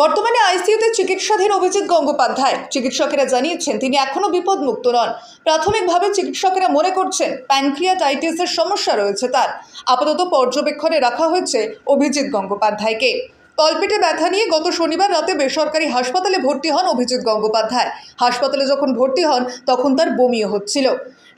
বর্তমানে আইসিইউতে চিকিৎসাধীন অভিজিৎ গঙ্গোপাধ্যায়। চিকিৎসকেরা জানিয়েছেন, তিনি এখনও বিপদমুক্ত নন। প্রাথমিকভাবে চিকিৎসকেরা মনে করছেন, প্যানক্রিয়াটাইটিসের সমস্যা রয়েছে তার। আপাতত পর্যবেক্ষণে রাখা হয়েছে অভিজিৎ গঙ্গোপাধ্যায়কে। তলপেটে ব্যথা নিয়ে গত শনিবার রাতে বেসরকারি হাসপাতালে ভর্তি হন অভিজিৎ গঙ্গোপাধ্যায়। হাসপাতালে যখন ভর্তি হন, তখন তার বমিও হচ্ছিল।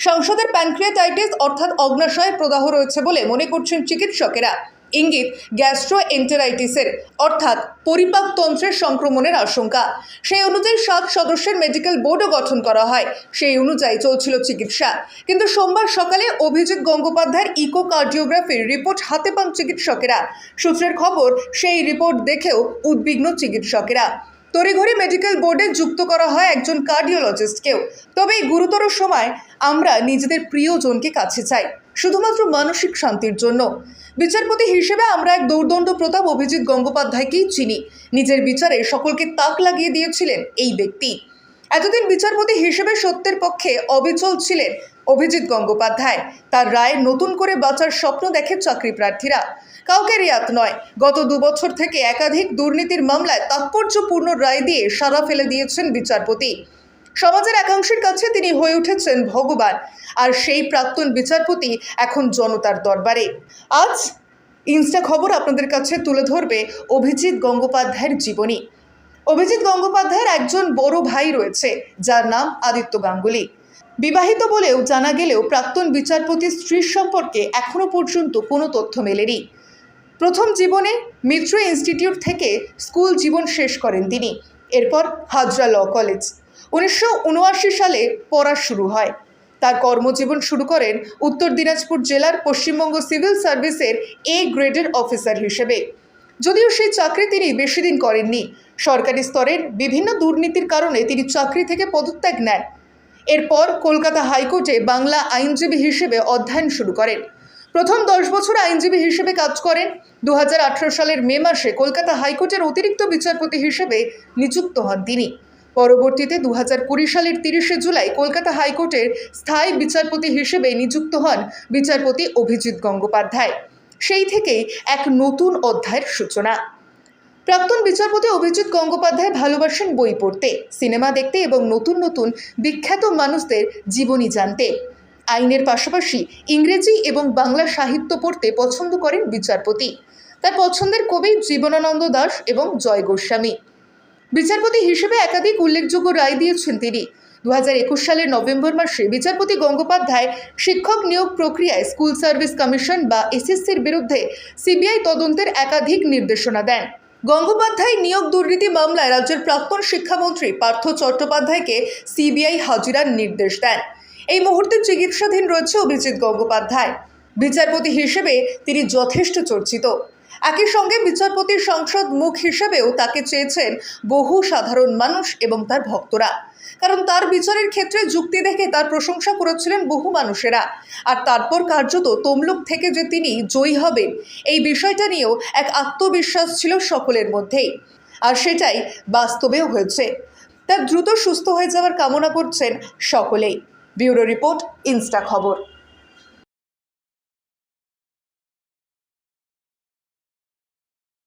সংসদের প্যানক্রিয়াটাইটিস অর্থাৎ অগ্নাশয়ের প্রদাহ রয়েছে বলে মনে করছেন চিকিৎসকেরা। ইঙ্গিত গ্যাস্ট্রো এন্টেরাইটিসের অর্থাৎ পরিপাকতন্ত্রের সংক্রমণের আশঙ্কা। সেই অনুযায়ী সাত সদস্যের মেডিকেল বোর্ডও গঠন করা হয়। সেই অনুযায়ী চলছিল চিকিৎসা। কিন্তু সোমবার সকালে অভিজিৎ গঙ্গোপাধ্যায়ের ইকোকার্ডিওগ্রাফির রিপোর্ট হাতে পান চিকিৎসকেরা। সূত্রের খবর, সেই রিপোর্ট দেখেও উদ্বিগ্ন চিকিৎসকেরা। তড়িঘড়ি মেডিকেল বোর্ডে যুক্ত করা হয় একজন কার্ডিওলজিস্টকেও। তবে এই গুরুতর সময় আমরা নিজেদের প্রিয়জনকে কাছে চাই। শুধুমাত্র মানসিক শান্তির জন্য। বিচারপতি হিসেবে আমরা এক দৌর্দণ্ড প্রতাপ অভিজিৎ গঙ্গোপাধ্যায়কেই চিনি। নিজের বিচারে সকলকে তাক লাগিয়ে দিয়েছিলেন এই ব্যক্তি। এতদিন বিচারপতি হিসেবে সত্যের পক্ষে অবিচল ছিলেন অভিজিৎ গঙ্গোপাধ্যায়। তার রায়ে নতুন করে বাঁচার স্বপ্ন দেখে চাকরি প্রার্থীরা। কাউকে রিয়াত নয়, গত দুবছর থেকে একাধিক দুর্নীতির মামলায় তাৎপর্যপূর্ণ রায় দিয়ে সারা ফেলে দিয়েছেন বিচারপতি। সমাজের একাংশের কাছে তিনি হয়ে উঠেছেন ভগবান। আর সেই প্রাক্তন বিচারপতি এখন জনতার দরবারে। আজ ইনস্টা খবর আপনাদের কাছে তুলে ধরবে অভিজিৎ গঙ্গোপাধ্যায়ের জীবনী। অভিজিৎ গঙ্গোপাধ্যায়ের একজন বড় ভাই রয়েছে, যার নাম আদিত্য গাঙ্গুলি। বিবাহিত বলেও জানা গেলেও প্রাক্তন বিচারপতির স্ত্রীর সম্পর্কে এখনও পর্যন্ত কোনো তথ্য মেলেনি। প্রথম জীবনে মিত্র ইনস্টিটিউট থেকে স্কুল জীবন শেষ করেন তিনি। এরপর হাজরা ল কলেজ। উনিশশো উনআশি সালে পড়া শুরু হয়। তার কর্মজীবন শুরু করেন উত্তর দিনাজপুর জেলার পশ্চিমবঙ্গ সিভিল সার্ভিসের এ গ্রেডের অফিসার হিসেবে। যদিও সেই চাকরি তিনি বেশি দিন করেননি, সরকারি স্তরের বিভিন্ন দুর্নীতির কারণে তিনি চাকরি থেকে পদত্যাগ নেন। এরপর কলকাতা হাইকোর্টে বাংলা আইনজীবী হিসেবে অধ্যয়ন শুরু করেন। প্রথম দশ বছর আইনজীবী হিসেবে কাজ করেন। দু হাজার আঠেরো সালের মে মাসে কলকাতা হাইকোর্টের অতিরিক্ত বিচারপতি হিসেবে নিযুক্ত হন তিনি। পরবর্তীতে দু হাজার কুড়ি সালের তিরিশে জুলাই কলকাতা হাইকোর্টের স্থায়ী বিচারপতি হিসেবে নিযুক্ত হন বিচারপতি অভিজিৎ গঙ্গোপাধ্যায়। সেই থেকেই এক নতুন অধ্যায়ের সূচনা। প্রাক্তন বিচারপতি অভিজিৎ গঙ্গোপাধ্যায় ভালোবাসেন বই পড়তে, সিনেমা দেখতে এবং নতুন নতুন বিখ্যাত মানুষদের জীবনী জানতে। আইনের পাশাপাশি ইংরেজি এবং বাংলা সাহিত্য পড়তে পছন্দ করেন বিচারপতি। তার পছন্দের কবি জীবনানন্দ দাস এবং জয় গোস্বামী। বিচারপতি হিসেবে একাধিক উল্লেখযোগ্য রায় দিয়েছেন তিনি। দু একুশ সালের নভেম্বর মাসে বিচারপতি গঙ্গোপাধ্যায় শিক্ষক নিয়োগ প্রক্রিয়ায় স্কুল সার্ভিস কমিশন বা এসএসসির বিরুদ্ধে সিবিআই তদন্তের একাধিক নির্দেশনা দেন। গঙ্গোপাধ্যায় নিয়োগ দুর্নীতি মামলায় রাজ্যের প্রাক্তন শিক্ষামন্ত্রী পার্থ চট্টোপাধ্যায়কে সিবিআই হাজিরার নির্দেশ দেন। এই মুহূর্তে চিকিৎসাধীন রয়েছে অভিজিৎ গঙ্গোপাধ্যায়। বিচারপতি হিসেবে তিনি যথেষ্ট চর্চিত। একই সঙ্গে বিচারপতির সংসদ মুখ হিসেবেও তাকে চেয়েছেন বহু সাধারণ মানুষ এবং তার ভক্তরা। কারণ তার বিচারের ক্ষেত্রে যুক্তি দেখে তার প্রশংসা করেছিলেন বহু মানুষেরা। আর তারপর কার্যত তমলুক থেকে যে তিনি জয়ী হবেন, এই বিষয়টা নিয়েও এক আত্মবিশ্বাস ছিল সকলের মধ্যেই। আর সেটাই বাস্তবেও হয়েছে। তার দ্রুত সুস্থ হয়ে যাওয়ার কামনা করছেন সকলেই। ব্যুরো রিপোর্ট, ইনস্টা খবর।